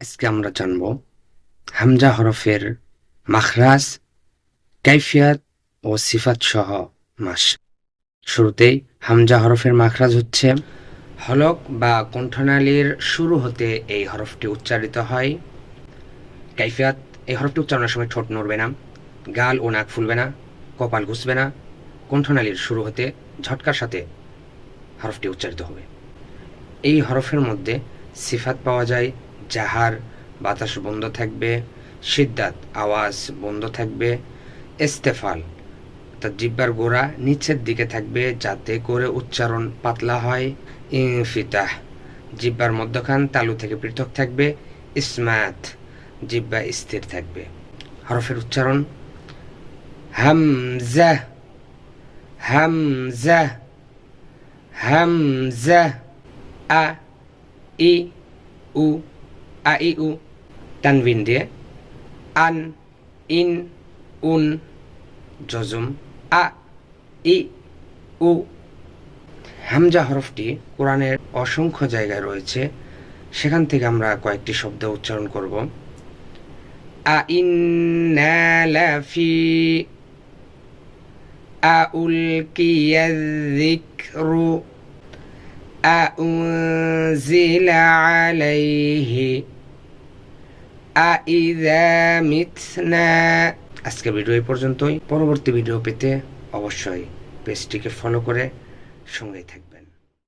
আজকে আমরা জানব হামজা হরফের মাখরাজ, কাইফিয়াত ও সিফাত সহ মাস। শুরুতেই হামজা হরফের মাখরাজ হচ্ছে হলক বা কণ্ঠনালীর শুরু হতে এই হরফটি উচ্চারিত হয়। কাইফিয়াত, এই হরফটি উচ্চারণের সময় ঠোঁট নড়বে না, গাল ও নাক ফুলবে না, কপাল ঘুষবে না, কণ্ঠনালীর শুরু হতে ঝটকার সাথে হরফটি উচ্চারিত হবে। এই হরফের মধ্যে সিফাত পাওয়া যায় জাহার, বাতাস বন্ধ থাকবে সিদ্ধাত আওয়াজ বন্ধ থাকবে, ইস্তেফাল তা জিব্বার গোড়া নিচের দিকে থাকবে যাতে করে উচ্চারণ পাতলা হয়, ইনফিতাহ, জিব্বার মধ্যখান তালু থেকে পৃথক থাকবে, ইসমাত, জিব্বা স্থির থাকবে। হরফের উচ্চারণ, হামজা হামজা হামজা, আ, ই, উ আ ই উ তানবিন দিয়ে আন ইন উন জজম আ ই উ হামজা হরফটি কোরআনের অসংখ্য জায়গায় রয়েছে। সেখান থেকে আমরা কয়েকটি শব্দ উচ্চারণ করব। আ ইন লাফি। আ উল কিয়াযিকরু আ, উনজিলা আলাইহি। আজকের ভিডিও এই পর্যন্তই। পরবর্তী ভিডিও পেতে অবশ্যই পেজটিকে ফলো করে সঙ্গেই থাকবেন।